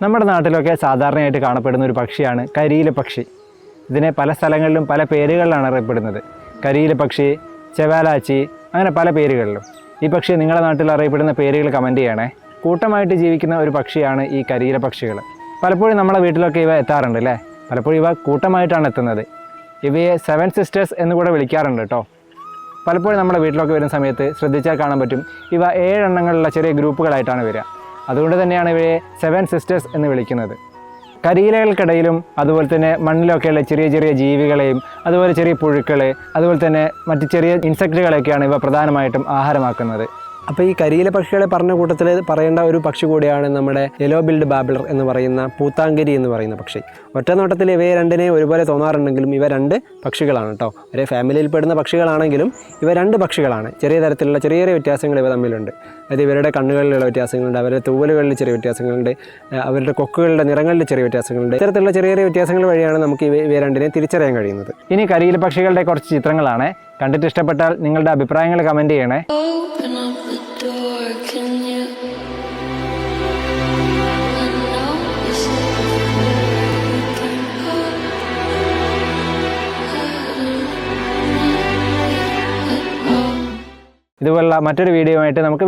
നമ്മുടെ നാട്ടിലൊക്കെ സാധാരണയായിട്ട് കാണപ്പെടുന്ന ഒരു പക്ഷിയാണ് കരിയില പക്ഷി. ഇതിനെ പല സ്ഥലങ്ങളിലും പല പേരുകളിലാണ് അറിയപ്പെടുന്നത്. കരിയില പക്ഷി ചെവാലാച്ചി അങ്ങനെ പല പേരുകളിലും. ഈ പക്ഷി നിങ്ങളുടെ നാട്ടിൽ അറിയപ്പെടുന്ന പേരുകൾ കമന്റ് ചെയ്യണേ. കൂട്ടമായിട്ട് ജീവിക്കുന്ന ഒരു പക്ഷിയാണ് ഈ കരിയില പക്ഷികൾ. പലപ്പോഴും നമ്മുടെ വീട്ടിലൊക്കെ ഇവ എത്താറുണ്ട് അല്ലേ? പലപ്പോഴും ഇവ കൂട്ടമായിട്ടാണ് എത്തുന്നത്. ഇവയെ സെവൻ സിസ്റ്റേഴ്സ് എന്ന് കൂടെ വിളിക്കാറുണ്ട് കേട്ടോ. പലപ്പോഴും നമ്മുടെ വീട്ടിലൊക്കെ വരുന്ന സമയത്ത് ശ്രദ്ധിച്ചാൽ കാണാൻ പറ്റും. ഇവ ഏഴെണ്ണങ്ങളുള്ള ചെറിയ ഗ്രൂപ്പുകളായിട്ടാണ് വരിക. അതുകൊണ്ട് തന്നെയാണ് ഇവയെ സെവൻ സിസ്റ്റേഴ്സ് എന്ന് വിളിക്കുന്നത്. കരിയിലകൾക്കിടയിലും അതുപോലെ തന്നെ മണ്ണിലൊക്കെയുള്ള ചെറിയ ചെറിയ ജീവികളെയും അതുപോലെ ചെറിയ പുഴുക്കൾ അതുപോലെ തന്നെ മറ്റ് ചെറിയ ഇൻസെക്റ്റുകളെയൊക്കെയാണ് ഇവ പ്രധാനമായിട്ടും ആഹാരമാക്കുന്നത്. അപ്പോൾ ഈ കരിയില പക്ഷികളെ പറഞ്ഞ കൂട്ടത്തിൽ പറയേണ്ട ഒരു പക്ഷി കൂടിയാണ് നമ്മുടെ യെല്ലോ ബിൽഡ് ബാബിളർ എന്ന് പറയുന്ന പൂത്താങ്കരി എന്ന് പറയുന്ന പക്ഷി. ഒറ്റ നോട്ടത്തിൽ ഇവയെ രണ്ടിനെ ഒരുപോലെ തോന്നാറുണ്ടെങ്കിലും ഇവ രണ്ട് പക്ഷികളാണ് കേട്ടോ ഒരേ ഫാമിലിയിൽ പെടുന്ന പക്ഷികളാണെങ്കിലും ഇവ രണ്ട് പക്ഷികളാണ്. ചെറിയ തരത്തിലുള്ള ചെറിയ ചെറിയ വ്യത്യാസങ്ങൾ ഇവ തമ്മിലുണ്ട്. അതായത് ഇവരുടെ കണ്ണുകളിലുള്ള വ്യത്യാസങ്ങളുണ്ട് അവരുടെ തൂവലുകളിൽ ചെറിയ വ്യത്യാസങ്ങളുണ്ട് അവരുടെ കൊക്കുകളുടെ നിറങ്ങളിൽ ചെറിയ വ്യത്യാസങ്ങളുണ്ട്. ഇത്തരത്തിലുള്ള ചെറിയ ചെറിയ വ്യത്യാസങ്ങൾ വഴിയാണ് നമുക്ക് ഇവ ഇവ രണ്ടിനെ തിരിച്ചറിയാൻ കഴിയുന്നത്. ഇനി കരിയില പക്ഷികളുടെ കുറച്ച് ചിത്രങ്ങളാണ്. കണ്ടിട്ട് ഇഷ്ടപ്പെട്ടാൽ നിങ്ങളുടെ അഭിപ്രായങ്ങൾ കമന്റ് ചെയ്യണേ. ഇതുപോലുള്ള മറ്റൊരു വീഡിയോ ആയിട്ട് നമുക്ക്